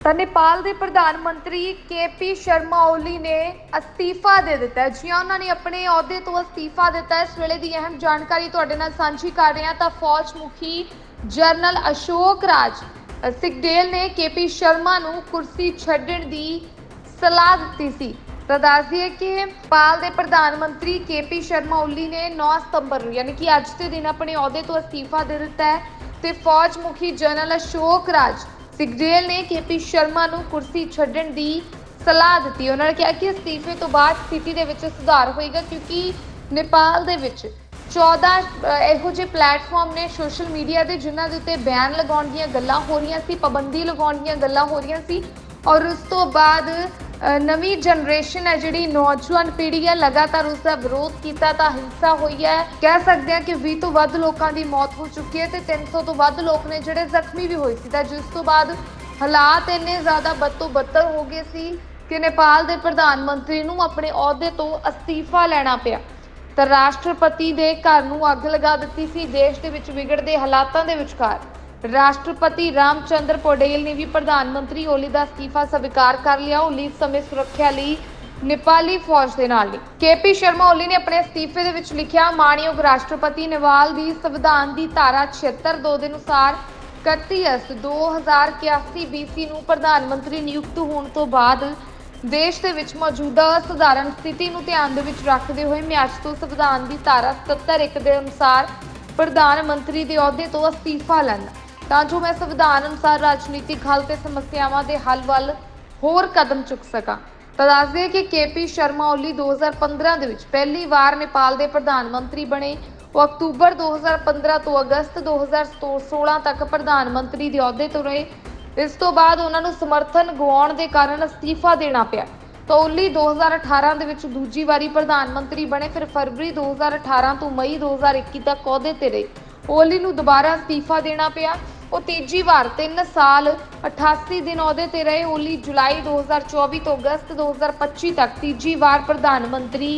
ਤਾਂ ਨੇਪਾਲ ਦੇ ਪ੍ਰਧਾਨ ਮੰਤਰੀ ਕੇਪੀ ਸ਼ਰਮਾ ਓਲੀ ਨੇ ਅਸਤੀਫਾ ਦੇ ਦਿੱਤਾ ਹੈ ਜੀ ਹਾਂ, ਉਹਨਾਂ ਨੇ ਆਪਣੇ ਅਹੁਦੇ ਤੋਂ ਅਸਤੀਫਾ ਦਿੱਤਾ ਹੈ। ਇਸ ਵੇਲੇ ਦੀ ਅਹਿਮ ਜਾਣਕਾਰੀ ਤੁਹਾਡੇ ਨਾਲ ਸਾਂਝੀ ਕਰ ਰਹੇ ਹਾਂ ਤਾਂ ਫੌਜ ਮੁਖੀ ਜਨਰਲ ਅਸ਼ੋਕ ਰਾਜ ਅ, ਸਿਗਡੇਲ ਨੇ ਕੇਪੀ ਸ਼ਰਮਾ ਨੂੰ ਕੁਰਸੀ ਛੱਡਣ ਦੀ ਸਲਾਹ ਦਿੱਤੀ ਸੀ ਤਾਂ ਦੱਸ ਦਈਏ ਕਿ ਨੇਪਾਲ ਦੇ ਪ੍ਰਧਾਨ ਮੰਤਰੀ ਕੇਪੀ ਸ਼ਰਮਾ ਓਲੀ ਨੇ 9 ਸਤੰਬਰ ਨੂੰ ਯਾਨੀ ਕਿ ਅੱਜ ਦੇ ਦਿਨ ਆਪਣੇ ਅਹੁਦੇ ਤੋਂ ਅਸਤੀਫਾ ਦੇ ਦਿੱਤਾ ਹੈ ਤੇ ਫੌਜ ਮੁਖੀ ਜਨਰਲ ਅਸ਼ੋਕ ਰਾਜ ਸਿਗਡੇਲ ਨੇ ਕੇਪੀ ਸ਼ਰਮਾ ਨੂੰ ਕੁਰਸੀ ਛੱਡਣ ਦੀ ਸਲਾਹ ਦਿੱਤੀ। ਉਹਨਾਂ ਨੇ ਕਿਹਾ ਕਿ ਅਸਤੀਫੇ ਤੋਂ ਬਾਅਦ ਸਥਿਤੀ ਦੇ ਵਿੱਚ ਸੁਧਾਰ ਹੋਏਗਾ ਕਿਉਂਕਿ ਨੇਪਾਲ ਦੇ ਵਿੱਚ 14 ਇਹੋ ਜਿਹੇ ਪਲੇਟਫਾਰਮ ਨੇ ਸੋਸ਼ਲ ਮੀਡੀਆ ਦੇ ਜਿਨ੍ਹਾਂ ਦੇ ਉੱਤੇ ਬੈਨ ਲਗਾਉਣ ਦੀਆਂ ਗੱਲਾਂ ਹੋ ਰਹੀਆਂ ਸੀ, ਪਾਬੰਦੀ ਲਗਾਉਣ ਦੀਆਂ ਗੱਲਾਂ ਹੋ ਰਹੀਆਂ ਸੀ ਔਰ ਉਸ ਤੋਂ ਬਾਅਦ ਨਵੀਂ ਜਨਰੇਸ਼ਨ ਹੈ ਜਿਹੜੀ ਨੌਜਵਾਨ ਪੀੜ੍ਹੀ ਹੈ, ਲਗਾਤਾਰ ਉਸ ਦਾ ਵਿਰੋਧ ਕੀਤਾ ਤਾਂ ਹਿੰਸਾ ਹੋਈ ਹੈ। ਕਹਿ ਸਕਦੇ ਹਾਂ ਕਿ 20 ਤੋਂ ਵੱਧ ਲੋਕਾਂ ਦੀ ਮੌਤ ਹੋ ਚੁੱਕੀ ਹੈ ਤੇ 300 ਤੋਂ ਵੱਧ ਲੋਕ ਨੇ ਜਿਹੜੇ ਜ਼ਖਮੀ ਵੀ ਹੋਏ ਸੀ। ਤਾਂ ਜਿਸ ਤੋਂ ਬਾਅਦ ਹਾਲਾਤ ਇੰਨੇ ਜ਼ਿਆਦਾ ਬੱਤੋ ਬੱਤਰ ਹੋ ਗਏ ਸੀ ਕਿ ਨੇਪਾਲ ਦੇ ਪ੍ਰਧਾਨ ਮੰਤਰੀ ਨੂੰ ਆਪਣੇ ਅਹੁਦੇ ਤੋਂ ਅਸਤੀਫਾ ਲੈਣਾ ਪਿਆ। ਤਾਂ ਰਾਸ਼ਟਰਪਤੀ ਦੇ ਘਰ ਨੂੰ ਅੱਗ ਲਗਾ ਦਿੱਤੀ ਸੀ। ਦੇਸ਼ ਦੇ ਵਿੱਚ ਵਿਗੜਦੇ ਹਾਲਾਤਾਂ ਦੇ ਵਿਚਕਾਰ ਰਾਸ਼ਟਰਪਤੀ ਰਾਮਚੰਦਰ ਪੋਡੇਲ ਨੇ ਵੀ ਪ੍ਰਧਾਨ ਮੰਤਰੀ ਓਲੀ ਦਾ ਅਸਤੀਫਾ ਸਵੀਕਾਰ ਕਰ ਲਿਆ। ਓਲੀ ਇਸ ਸਮੇਂ ਸੁਰੱਖਿਆ ਲਈ ਨੇਪਾਲੀ ਫੌਜ ਦੇ ਨਾਲ ਨੇ ਕੇਪੀ ਸ਼ਰਮਾ ਓਲੀ ਨੇ ਆਪਣੇ ਅਸਤੀਫੇ ਦੇ ਵਿੱਚ ਲਿਖਿਆ, ਮਾਣਯੋਗ ਰਾਸ਼ਟਰਪਤੀ ਨੇਪਾਲ ਦੀ ਸੰਵਿਧਾਨ ਦੀ ਧਾਰਾ 76 ਦੇ ਅਨੁਸਾਰ 31 ਅਗਸਤ 2081 BC ਨੂੰ ਪ੍ਰਧਾਨ ਮੰਤਰੀ ਨਿਯੁਕਤ ਹੋਣ ਤੋਂ ਬਾਅਦ ਦੇਸ਼ ਦੇ ਵਿੱਚ ਮੌਜੂਦਾ ਸਧਾਰਨ ਸਥਿਤੀ ਨੂੰ ਧਿਆਨ ਦੇ ਵਿੱਚ ਰੱਖਦੇ ਹੋਏ ਮੈਂ ਤੋਂ ਸੰਵਿਧਾਨ ਦੀ ਧਾਰਾ 77 ਇੱਕ ਦੇ ਅਨੁਸਾਰ ਪ੍ਰਧਾਨ ਮੰਤਰੀ ਦੇ ਅਹੁਦੇ ਤੋਂ ਅਸਤੀਫਾ ਲੈਣਾ ਤਾਂ ਜੋ ਮੈਂ ਸੰਵਿਧਾਨ ਅਨੁਸਾਰ ਰਾਜਨੀਤਿਕ ਹੱਲ ਤੇ ਸਮੱਸਿਆਵਾਂ ਦੇ ਹੱਲ ਵੱਲ ਹੋਰ ਕਦਮ ਚੁੱਕ ਸਕਾਂ। ਤਾਂ ਦੱਸ ਦਈਏ ਕਿ ਕੇਪੀ ਸ਼ਰਮਾ ਓਲੀ 2015 ਦੇ ਵਿੱਚ ਪਹਿਲੀ ਵਾਰ ਨੇਪਾਲ ਦੇ ਪ੍ਰਧਾਨ ਮੰਤਰੀ ਬਣੇ। ਉਹ ਅਕਤੂਬਰ 2015 ਤੋਂ ਅਗਸਤ 2016 ਤੱਕ ਪ੍ਰਧਾਨ ਮੰਤਰੀ ਦੇ ਅਹੁਦੇ ਤੋਂ ਰਹੇ। ਇਸ ਤੋਂ ਬਾਅਦ ਉਹਨਾਂ ਨੂੰ ਸਮਰਥਨ ਗਵਾਉਣ ਦੇ ਕਾਰਨ ਅਸਤੀਫਾ ਦੇਣਾ ਪਿਆ। ਤਾਂ ਓਲੀ 2018 ਦੇ ਵਿੱਚ ਦੂਜੀ ਵਾਰੀ ਪ੍ਰਧਾਨ ਮੰਤਰੀ ਬਣੇ, ਫਿਰ ਫਰਵਰੀ 2018 ਤੋਂ ਮਈ 2021 ਤੱਕ ਅਹੁਦੇ ਤੇ ਰਹੇ। ਓਲੀ ਨੂੰ ਦੁਬਾਰਾ ਅਸਤੀਫਾ ਦੇਣਾ ਪਿਆ। ਉਹ ਤੀਜੀ ਵਾਰ 3 ਸਾਲ 88 ਦਿਨ ਅਹੁਦੇ ਤੇ ਰਹੇ ਓਲੀ ਜੁਲਾਈ 2024 ਤੋਂ ਅਗਸਤ 2025 ਤੱਕ ਤੀਜੀ ਵਾਰ ਪ੍ਰਧਾਨ ਮੰਤਰੀ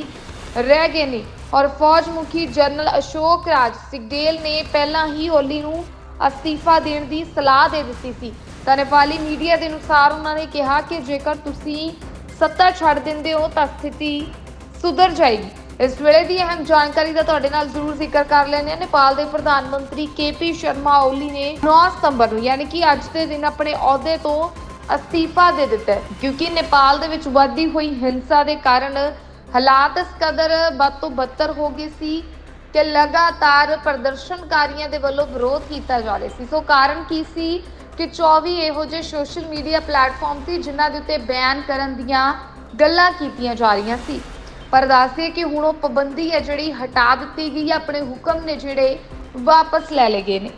ਰਹਿ ਗਏ ਨੇ। ਔਰ ਫੌਜ ਮੁਖੀ ਜਨਰਲ ਅਸ਼ੋਕ ਰਾਜ ਸਿਗਡੇਲ ਨੇ ਪਹਿਲਾਂ ਹੀ ਓਲੀ ਨੂੰ ਅਸਤੀਫਾ ਦੇਣ ਦੀ ਸਲਾਹ ਦੇ ਦਿੱਤੀ ਸੀ। ਤਾਂ ਨੇਪਾਲੀ ਮੀਡੀਆ ਦੇ ਅਨੁਸਾਰ ਉਹਨਾਂ ਨੇ ਕਿਹਾ ਕਿ ਜੇਕਰ ਤੁਸੀਂ ਸੱਤਾ ਛੱਡ ਦਿੰਦੇ ਹੋ ਤਾਂ ਸਥਿਤੀ ਸੁਧਰ ਜਾਏਗੀ। ਇਸ ਵੇਲੇ ਦੀ ਅਹਿਮ ਜਾਣਕਾਰੀ ਦਾ ਤੁਹਾਡੇ ਨਾਲ ਜ਼ਰੂਰ ਜ਼ਿਕਰ ਕਰ ਲੈਂਦੇ ਹਾਂ। ਨੇਪਾਲ ਦੇ ਪ੍ਰਧਾਨ ਮੰਤਰੀ ਕੇਪੀ ਸ਼ਰਮਾ ਓਲੀ ਨੇ 9 ਸਤੰਬਰ ਨੂੰ ਯਾਨੀ ਕਿ ਅੱਜ ਦੇ ਦਿਨ ਆਪਣੇ ਅਹੁਦੇ ਤੋਂ ਅਸਤੀਫਾ ਦੇ ਦਿੱਤਾ ਕਿਉਂਕਿ ਨੇਪਾਲ ਦੇ ਵਿੱਚ ਵਧਦੀ ਹੋਈ ਹਿੰਸਾ ਦੇ ਕਾਰਨ ਹਾਲਾਤ ਇਸ ਕਦਰ ਬਦ ਤੋਂ ਬੱਤਰ ਹੋ ਗਏ ਸੀ ਕਿ ਲਗਾਤਾਰ ਪ੍ਰਦਰਸ਼ਨਕਾਰੀਆਂ ਦੇ ਵੱਲੋਂ ਵਿਰੋਧ ਕੀਤਾ ਜਾ ਰਿਹਾ ਸੀ। ਸੋ ਕਾਰਨ ਕੀ ਸੀ ਕਿ 24 ਇਹੋ ਜਿਹੇ ਸੋਸ਼ਲ ਮੀਡੀਆ ਪਲੇਟਫਾਰਮ ਸੀ ਜਿਨ੍ਹਾਂ ਦੇ ਉੱਤੇ ਬੈਨ ਕਰਨ ਦੀਆਂ ਗੱਲਾਂ ਕੀਤੀਆਂ ਜਾ ਰਹੀਆਂ ਸੀ। ਪਰ ਦੱਸਦੇ ਕਿ ਹੁਣ ਉਹ ਪਾਬੰਦੀ ਹੈ ਜਿਹੜੀ ਹਟਾ ਦਿੱਤੀ ਗਈ ਹੈ, ਆਪਣੇ ਹੁਕਮ ਨੇ ਜਿਹੜੇ ਵਾਪਸ ਲੈ ਲਏ ਗਏ ਨੇ।